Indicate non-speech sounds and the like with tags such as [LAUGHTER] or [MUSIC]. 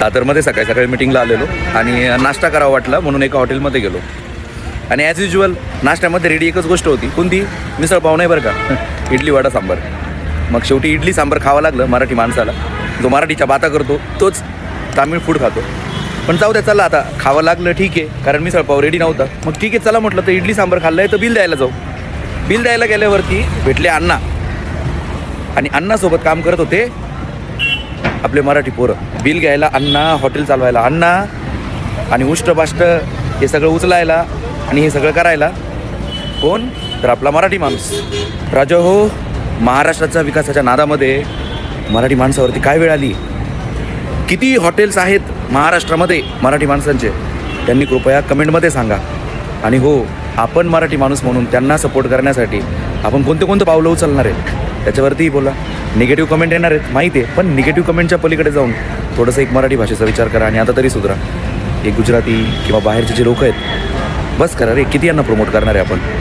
दादरमध्ये सकाळी सकाळी मिटिंगला आलेलो आणि नाश्ता करावा वाटला म्हणून एका हॉटेलमध्ये गेलो. आणि ॲज युज्युअल नाश्त्यामध्ये रेडी एकच गोष्ट होती. कोणती? मिसळ पाव नाही बरं का? [LAUGHS] इडली वडा सांबार. मग शेवटी इडली सांबार खावं लागलं मराठी माणसाला. जो मराठीच्या बाता करतो तोच तामिळ फूड खातो. पण जाऊ द्या चला आता. खावं लागलं ठीक आहे. कारण मिसळ पाव रेडी नव्हता. मग ठीक आहे चला म्हटलं तर इडली सांबार खाल्लं आहे तर बिल द्यायला जाऊ. बिल द्यायला गेल्यावरती भेटले अण्णा. आणि अण्णासोबत काम करत होते आपले मराठी पोरं. बिल घ्यायला अण्णा हॉटेल चालवायला अण्णा आणि उष्टपाष्ट हे सगळं उचलायला आणि हे सगळं करायला. कोण? तर आपला मराठी माणूस. राजा हो महाराष्ट्राच्या विकासाच्या नादामध्ये मराठी माणसावरती काय वेळ आली? किती हॉटेल्स आहेत महाराष्ट्रामध्ये मराठी माणसांचे? त्यांनी कृपया कमेंटमध्ये सांगा. आणि हो आपण मराठी माणूस म्हणून त्यांना सपोर्ट करण्यासाठी आपण कोणते कोणते पावलं उचलणार आहेत? त्याच्यावरतीही बोला. निगेटिव्ह कमेंट येणार आहेत माहिती आहे पण निगेटिव्ह कमेंटच्या पलीकडे जाऊन थोडंसं एक मराठी भाषेचा विचार करा आणि आता तरी सुधरा. एक गुजराती किंवा बाहेरचे जे लोक आहेत बस करा रे किती यांना प्रमोट करणार आहे आपण?